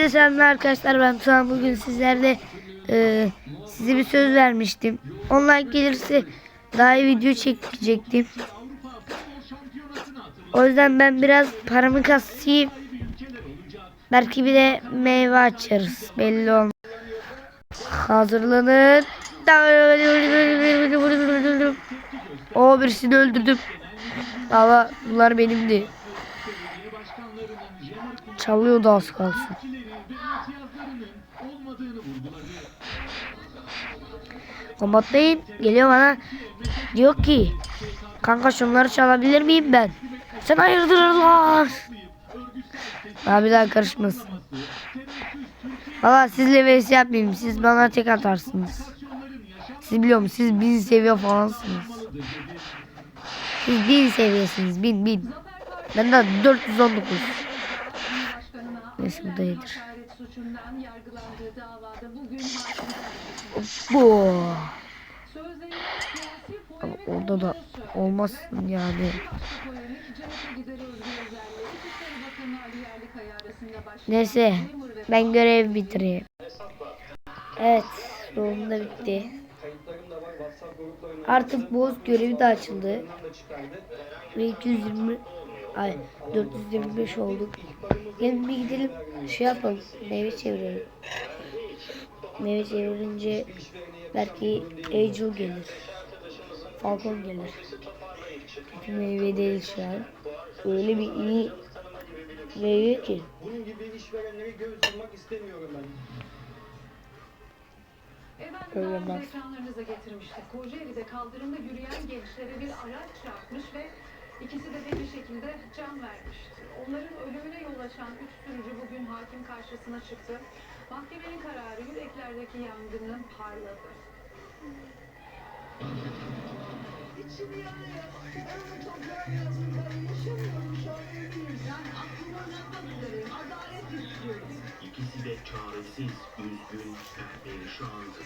Hepinize selamlar arkadaşlar ben Tuğan bugün sizlerle e, size bir söz vermiştim. Online gelirse daha iyi video çekecektim. O yüzden ben biraz paramı kasayım. Belki bir de meyve açarız. Belli olmaz. Hazırlanın. O birisini öldürdüm. Valla bunlar benimdi. Çalıyordu az kalsın. Kombattayım. Geliyor bana. Diyor ki kanka şunları çalabilir miyim ben? Sen hayırdır lan? Daha bir daha karışmasın. Valla sizle vs yapmayayım. Siz bana tek atarsınız. Siz biliyor musunuz? Siz bin seviye falansınız. Siz bin seviyesiniz. Bin bin. Ben de 419. Neyse bu da iyidir. Bu. Polemik orada da olmasın yani. Neyse ben görev bitireyim. Evet sonunda bitti. Artık boz görevi de açıldı. Ve 220 ay 425 olduk. Gelin bir gidelim şey yapalım meyve çevirelim. Meyve çevirince belki Angel gelir. Falcon gelir. Kötü meyve değil şu an. Öyle bir iyi meyve ki. Bunun gibi işverenlere göz yummak istemiyorum ben. Efendim daha ekranlarınıza getirmiştik. Kocaeli'de kaldırımda yürüyen gençlere bir araç çarpmış ve ikisi de deli şekilde can vermişti. Onların ölümüne yol açan üç sürücü bugün hakim karşısına çıktı. Mahkemenin kararı yüreklerdeki yangını parladı. İkisi de çaresiz, üzgün, perişandı.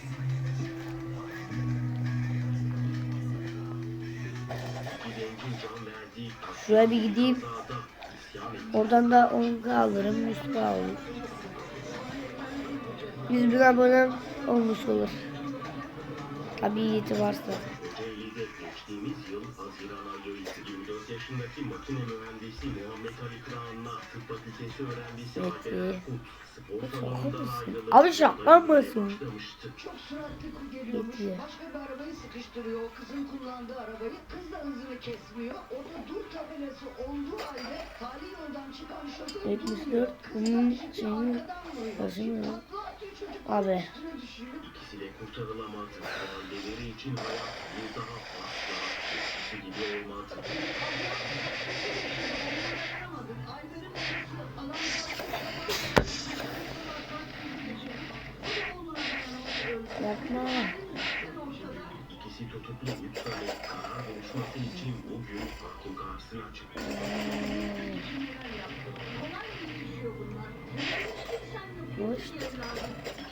İki gencin can verdiği Şuraya bir gideyim. kazada isyan etti. Oradan da 10 alırım, 100 alırım. 100 bin abone olmuş olur. Tabii yeti varsa. Geçtiğimiz yıl Haziran ayı 24 yaşındaki makine mühendisi Muhammed Ali Kıraan'la tıp fakültesi öğrencisi Evet, Alper Abi şaklanmasın. başlamıştı. Çok süratli geliyormuş. Başka bir arabayı sıkıştırıyor. O kızın kullandığı arabayı. Kız da hızını kesmiyor. O da dur tabelası olduğu halde tali yoldan çıkan şoför 74 durmuyor. Kız bunun şeyini çocuk. Abi. İkisi de kurtarılamadı. Aileleri için hayat bir daha asla eskisi gibi olmadı. Üç tane karar buluşması için bugün hakim karşısına işte.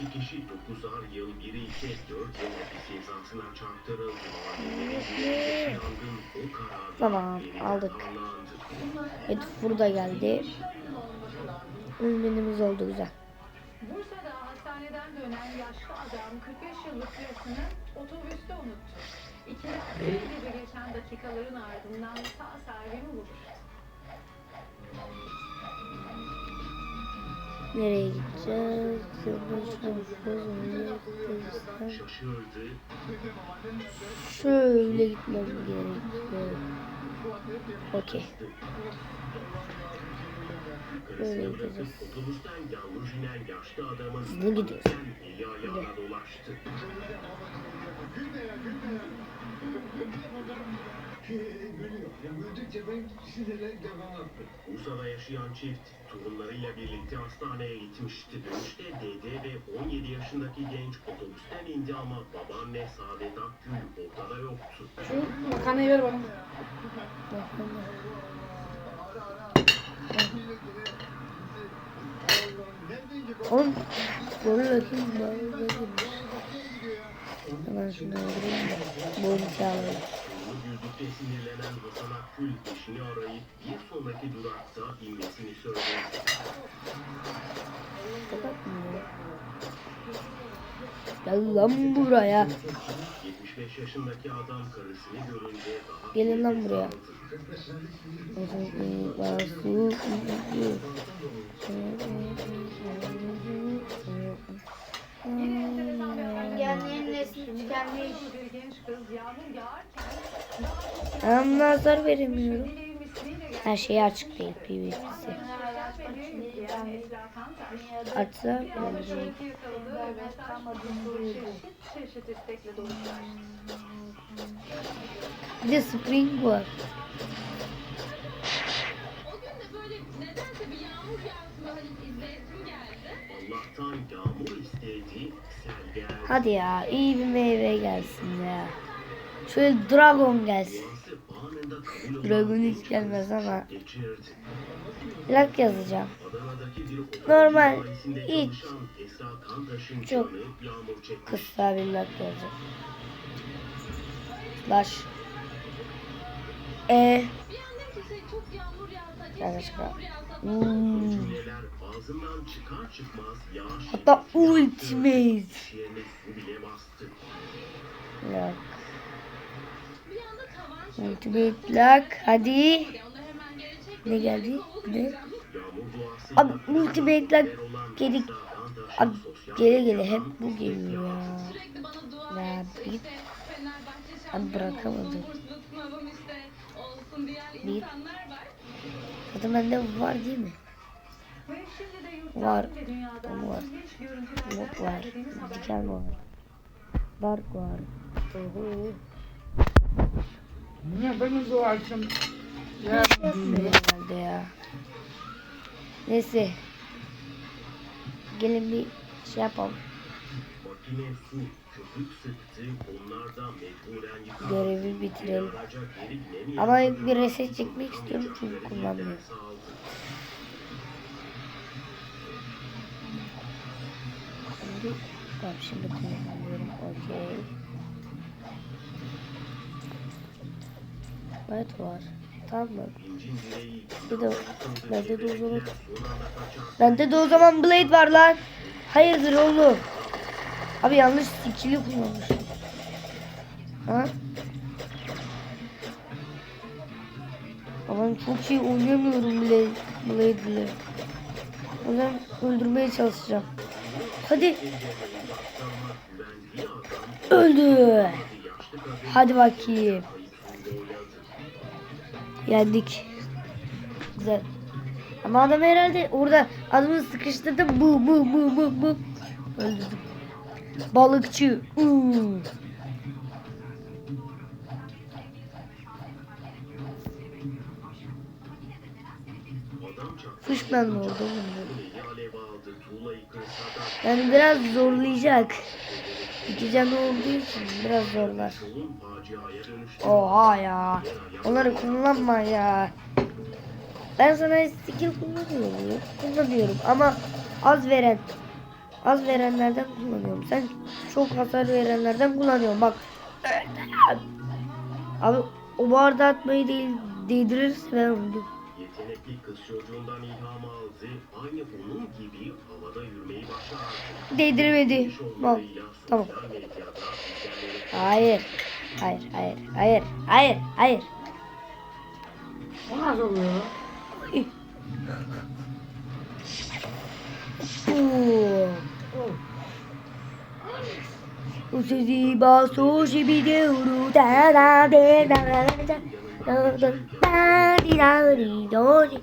İki kişi 9'ar yıl, biri ise 4 yıl hapis cezasına çarptırıldı. Tamam, aldık. harlandı. Et burada geldi. Ürünümüz oldu güzel. Bursa'da hastaneden dönen yaşlı adam 45 yıllık karısını otobüste unuttu. Gibi geçen dakikaların ardından sağ sahibi buluştu. Nereye gideceğiz? Gideceğiz? Şaşırdı, Şöyle gitmem gerekiyor. Okey. Böyle gideceğiz. Hızlı gidiyoruz. dolaştı. Gülüyor. Ya güldükçe ben sinirler devam attı. Bursa'da yaşayan çift torunlarıyla birlikte hastaneye gitmişti. Dönüşte dede ve 17 yaşındaki genç otobüsten indi ama babaanne Saadet Akgül ortada yoktu. Makarnayı ver bana. Oğlum doğru bakayım doğru bakayım. Hemen şunu öldüreyim de alalım. Yolu güldükçe sinirlenen Hasan Akgül eşini arayıp bir sonraki durakta inmesini söyledi. Gel lan buraya. 75 yaşındaki adam karısını görünce daha Gelin lan buraya. Engellerin tükenmiş. Yağarken Ben nazar veremiyorum. Her şey açık değil istekle doluşlar. Bir de spring var. O gün de böyle nedense bir yağmur yağsın hani izleyesim Hadi ya iyi bir meyve gelsin ya. Şöyle dragon gelsin. Dragon hiç gelmez ama. geçirdi. Lak yazacağım. Normal, hiç. Çok canı yağmur çekmiş. Kısa bir lak yazacağım. Slash. E. An dedim yağış Hatta ultimate. Lak. Ultimate lak. Hadi. Geri. Ne geldi? Ne? Abi ultimate lak geri Abi gele medyadan hep bu geliyor ya. Ya Fenerbahçe Abi bırakamadım. olsun, Zaten bende var değil mi? Var. Ama var. Yok var. Diken var. Dark var. Oho. Niye beni doğarsın? Ya Yapmıyor herhalde ya. Neyse. Gelin bir şey yapalım. Görevi bitirelim. Ama bir reset çekmek istiyorum çünkü kullanmıyorum. Şimdi, tamam şimdi kullanmıyorum. Okey. Evet var. Tamam mı? Bir de bende de o zaman bende de o zaman blade var lan. Hayırdır oğlum? Abi yanlış ikili kullanmışım. Ha? Ben çok şey oynamıyorum bile blade bile. O yüzden öldürmeye çalışacağım. Hadi. Öldü. Hadi bakayım. Yendik. Güzel. Ama adam herhalde orada adamı sıkıştırdım. Bu bu bu bu bu. Öldürdüm. Balıkçı. Çaktı. Fishman kırsa da Yani biraz zorlayacak. İki canı olduğu için biraz zorlar. Oha ya. Onları kullanma ya. Ben sana skill kullanıyorum. Kullanıyorum ama az veren. Az verenlerden kullanıyorum. Sen çok hasar verenlerden kullanıyorsun. Bak. Abi o barda atmayı değil değdirirse ben öldüm. Yetenekli kız çocuğundan ilham aldı. Aynı onun gibi havada yürümeyi başardı. Değdirmedi. Onlarıyla Tamam. Hayır. Hayır, hayır, hayır, hayır, hayır. o nasıl oluyor? Oo. Usizi baso shibideuru da da de da da da da da da di da di do di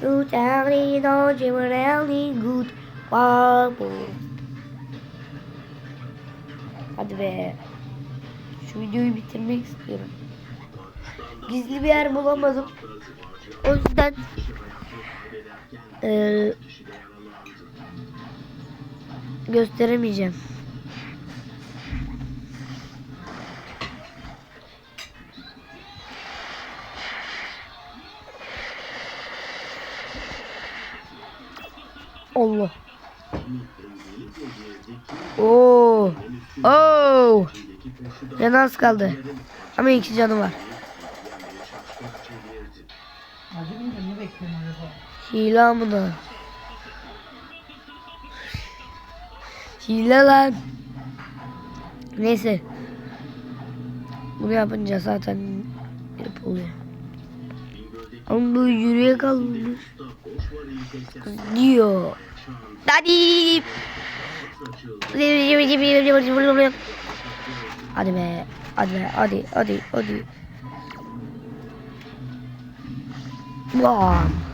do da di do di really good babo. Hadi be. Şu videoyu bitirmek istiyorum. Gizli bir yer bulamadım. O yüzden eee gösteremeyeceğim. Allah. Oo. Oo. Canı az kaldı. Ama iki canı var. Acı mıydı? Hile lan. Neyse. Bunu yapınca zaten grip oluyor. Ama bu yürüye kalmış. Diyor. Hadi. Hadi be. Hadi be. Hadi. Hadi. Hadi. Bam.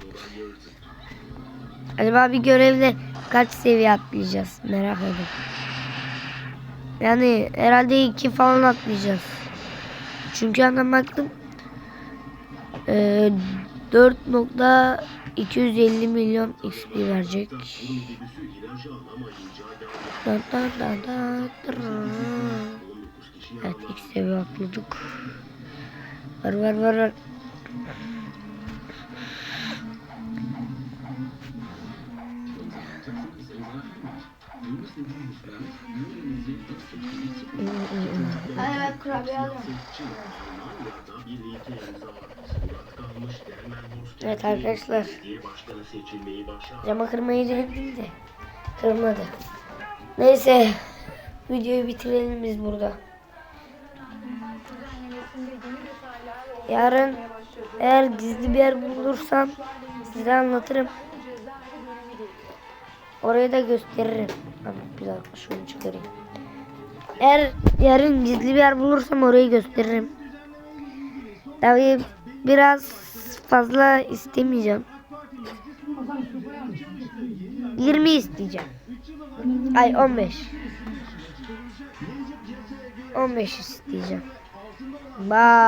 Acaba bir görevde kaç seviye atlayacağız merak ediyorum. Yani herhalde iki falan atlayacağız. Çünkü hemen baktım. Ee, 4.250 milyon XP verecek. Da, da, da, da, da. 19 kişi Evet ilk seviye atladık. Var var var var. Hadi kurabiye. Evet arkadaşlar. Cama kırmayı denedim de. Kırmadı. Neyse. Videoyu bitirelim biz burada. Yarın eğer gizli bir yer bulursam size anlatırım. Orayı da gösteririm. Abi bir dakika şunu çıkarayım. Eğer yarın gizli bir yer bulursam orayı gösteririm. Tabii biraz fazla istemeyeceğim. 20 isteyeceğim. Ay 15. 15 isteyeceğim. Bye.